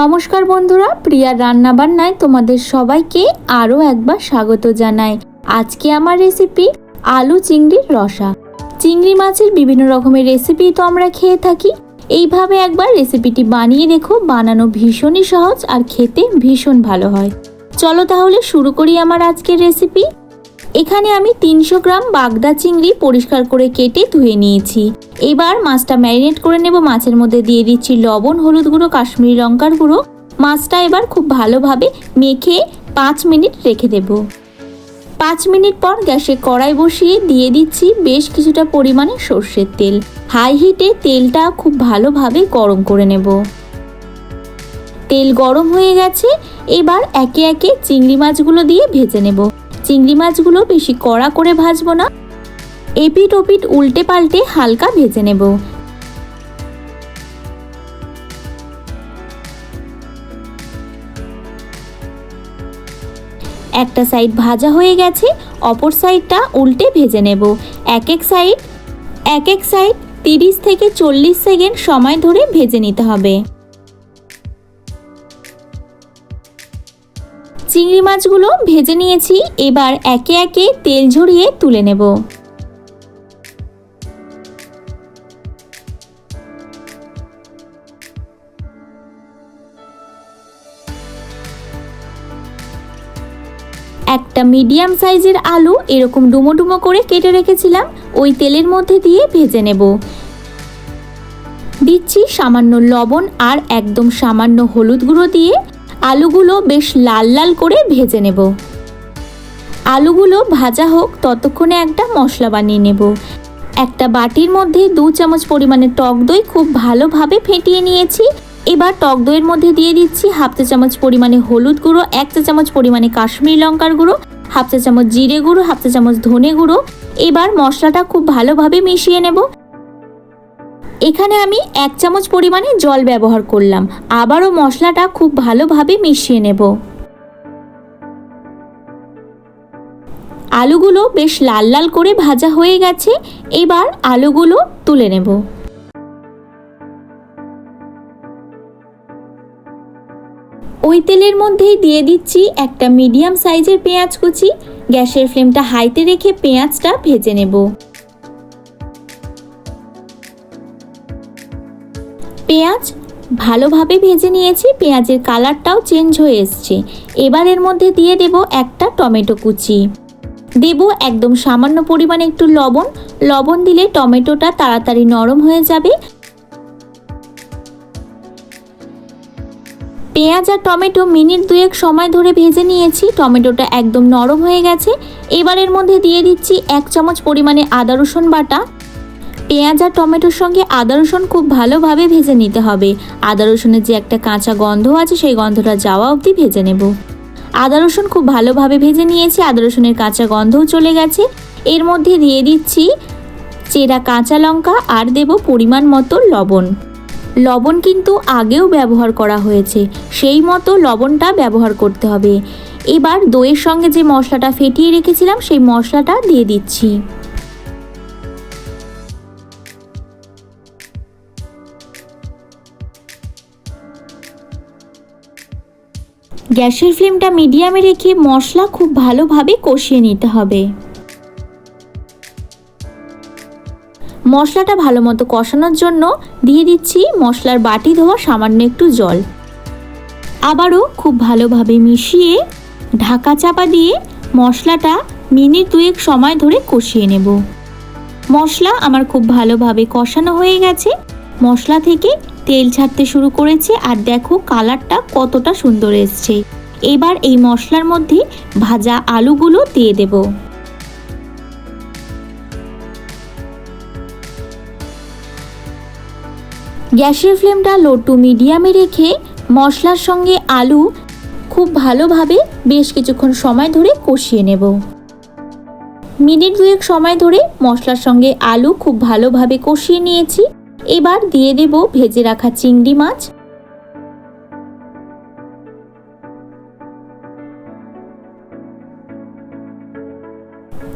নমস্কার বন্ধুরা প্রিয়ার রান্নাবান্নায় তোমাদের সবাইকে আরও একবার স্বাগত জানাই। আজকে আমার রেসিপি আলু চিংড়ির রসা। চিংড়ি মাছের বিভিন্ন রকমের রেসিপি তো আমরা খেয়ে থাকি। এইভাবে একবার রেসিপিটি বানিয়ে দেখো, বানানো ভীষণই সহজ আর খেতে ভীষণ ভালো হয়। চলো তাহলে শুরু করি আমার আজকের রেসিপি এখানে আমি তিনশো গ্রাম বাগদা চিংড়ি পরিষ্কার করে কেটে ধুয়ে নিয়েছি। এবার মাছটা ম্যারিনেট করে নেব। মাছের মধ্যে দিয়ে দিচ্ছি লবণ, হলুদ গুঁড়ো, কাশ্মীরি লঙ্কার গুঁড়ো। মাছটা এবার খুব ভালোভাবে মেখে পাঁচ মিনিট রেখে দেব। পাঁচ মিনিট পর গ্যাসে কড়াই বসিয়ে দিয়ে দিচ্ছি বেশ কিছুটা পরিমাণে সর্ষের তেল। হাই হিটে তেলটা খুব ভালোভাবে গরম করে নেব। তেল গরম হয়ে গেছে। এবার একে একে চিংড়ি মাছগুলো দিয়ে ভেজে নেব। চিংড়ি মাছগুলো বেশি কড়া করে ভাজবো না। এপিট ওপিট উল্টে পাল্টে হালকা ভেজে নেব। একটা সাইড ভাজা হয়ে গেছে, অপর সাইডটা উল্টে ভেজে নেব। এক এক সাইড, এক এক সাইড তিরিশ থেকে চল্লিশ সেকেন্ড সময় ধরে ভেজে নিতে হবে। চিংড়ি মাছগুলো ভেজে নিয়েছি, এবার একে একে তেল ঝরিয়ে তুলে নেব। একটা মিডিয়াম সাইজের আলু এরকম ডুমো ডুমো করে কেটে রেখেছিলাম, ওই তেলের মধ্যে দিয়ে ভেজে নেব। দিচ্ছি সামান্য লবণ আর একদম সামান্য হলুদ গুঁড়ো দিয়ে আলুগুলো বেশ লাল লাল করে ভেজে নেব। আলুগুলো ভাজা হোক, ততক্ষণে একটা মশলা বানিয়ে নেব। একটা বাটির মধ্যে দু চামচ পরিমাণে টক দই খুব ভালোভাবে ফেটিয়ে নিয়েছি। এবার টক দইয়ের মধ্যে দিয়ে দিচ্ছি হাফ চা চামচ পরিমাণে হলুদ গুঁড়ো, এক চা চামচ পরিমাণে কাশ্মীরি লঙ্কার গুঁড়ো, হাফ চা চামচ জিরে গুঁড়ো, হাফ চা চামচ ধনে গুঁড়ো। এবার মশলাটা খুব ভালোভাবে মিশিয়ে নেব। এখানে আমি এক চামচ পরিমাণে জল ব্যবহার করলাম। আবারও মশলাটা খুব ভালোভাবে মিশিয়ে নেব। আলুগুলো বেশ লাল লাল করে ভাজা হয়ে গেছে। এবার আলুগুলো তুলে নেব। ওই তেলের মধ্যেই দিয়ে দিচ্ছি একটা মিডিয়াম সাইজের পেঁয়াজ কুচি। গ্যাসের ফ্লেমটা হাইতে রেখে পেঁয়াজটা ভেজে নেব। পেঁয়াজ। ভালোভাবে ভেজে নিয়েছি, পেঁয়াজের কালারটাও চেঞ্জ হয়ে এসছে। এবার এর মধ্যে দিয়ে দেব একটা টমেটো কুচি। দেব একদম সামান্য পরিমাণে একটু লবণ। লবণ দিলে টমেটোটা তাড়াতাড়ি নরম হয়ে যাবে। পেঁয়াজ আর টমেটো মিনিট দুয়েক সময় ধরে ভেজে নিয়েছি, টমেটোটা একদম নরম হয়ে গেছে। এবার এর মধ্যে দিয়ে দিচ্ছি এক চামচ পরিমাণে আদা রসুন বাটা। পেঁয়াজ আর টমেটোর সঙ্গে আদা রসুন খুব ভালোভাবে ভেজে নিতে হবে। আদা রসুনের যে একটা কাঁচা গন্ধ আছে, সেই গন্ধটা যাওয়া অবধি ভেজে নেব। আদা রসুন খুব ভালোভাবে ভেজে নিয়েছি, আদা রসুনের কাঁচা গন্ধও চলে গেছে। এর মধ্যে দিয়ে দিচ্ছি চেরা কাঁচা লঙ্কা আর দেব পরিমাণ মতো লবণ। লবণ কিন্তু আগেও ব্যবহার করা হয়েছে, সেই মতো লবণটা ব্যবহার করতে হবে। এবার দইয়ের সঙ্গে যে মশলাটা ফেটিয়ে রেখেছিলাম, সেই মশলাটা দিয়ে দিচ্ছি। গ্যাসের ফ্লেমটা মিডিয়ামে রেখে মশলা খুব ভালোভাবে কষিয়ে নিতে হবে। মশলাটা ভালো মতো কষানোর জন্য দিয়ে দিচ্ছি মশলার বাটি ধোয়া সামান্য একটু জল। আবারও খুব ভালোভাবে মিশিয়ে ঢাকা চাপা দিয়ে মশলাটা মিনিট দুয়েক সময় ধরে কষিয়ে নেব। মশলা আমার খুব ভালোভাবে কষানো হয়ে গেছে। মশলা থেকে তেল ছাড়তে শুরু করেছে আর দেখো কালারটা কতটা সুন্দর এসছে। এবার এই মশলার মধ্যে ভাজা আলুগুলো দিয়ে দেব। গ্যাসের ফ্লেমটা লো টু মিডিয়ামে রেখে মশলার সঙ্গে আলু খুব ভালোভাবে বেশ কিছুক্ষণ সময় ধরে কষিয়ে নেব। মিনিট দুয়েক সময় ধরে মশলার সঙ্গে আলু খুব ভালোভাবে কষিয়ে নিয়েছি। এবার দিয়ে দেব ভেজে রাখা চিংড়ি মাছ।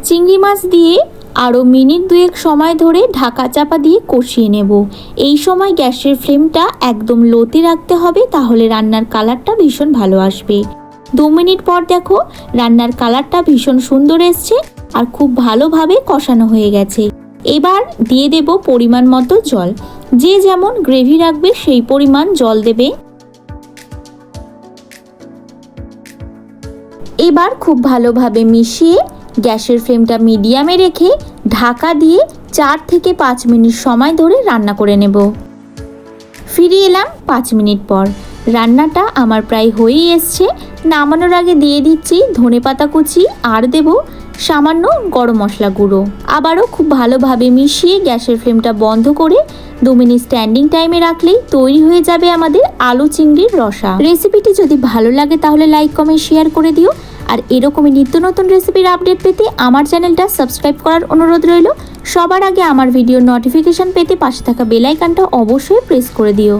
চিংড়ি মাছ দিয়ে আরও মিনিট দুয়েক সময় ধরে ঢাকা চাপা দিয়ে কষিয়ে নেব। এই সময় গ্যাসের ফ্লেমটা একদম লোতে রাখতে হবে, তাহলে রান্নার কালারটা ভীষণ ভালো আসবে। দু মিনিট পর দেখো, রান্নার কালারটা ভীষণ সুন্দর এসছে আর খুব ভালোভাবে কষানো হয়ে গেছে। এবার দিয়ে দেব পরিমাণ মতো জল। যে যেমন গ্রেভি রাখবে সেই পরিমাণ জল দেবে। এবার খুব ভালোভাবে মিশিয়ে গ্যাসের ফ্লেমটা মিডিয়ামে রেখে ঢাকা দিয়ে চার থেকে পাঁচ মিনিট সময় ধরে রান্না করে নেব। ফিরে এলাম পাঁচ মিনিট পর। রান্নাটা আমার প্রায় হয়েই এসছে। নামানোর আগে দিয়ে দিচ্ছি ধনে পাতা কুচি, আর দেব সামান্য গরম মশলা গুঁড়ো। আবারও খুব ভালোভাবে মিশিয়ে গ্যাসের ফ্লেমটা বন্ধ করে দু মিনিট স্ট্যান্ডিং টাইমে রাখলেই তৈরি হয়ে যাবে আমাদের আলু চিংড়ির রসা। রেসিপিটি যদি ভালো লাগে তাহলে লাইক, কমেন্ট, শেয়ার করে দিও। আর এরকমই নিত্য নতুন রেসিপির আপডেট পেতে আমার চ্যানেলটা সাবস্ক্রাইব করার অনুরোধ রইল। সবার আগে আমার ভিডিও নোটিফিকেশন পেতে পাশে থাকা বেল আইকনটা অবশ্যই প্রেস করে দিও।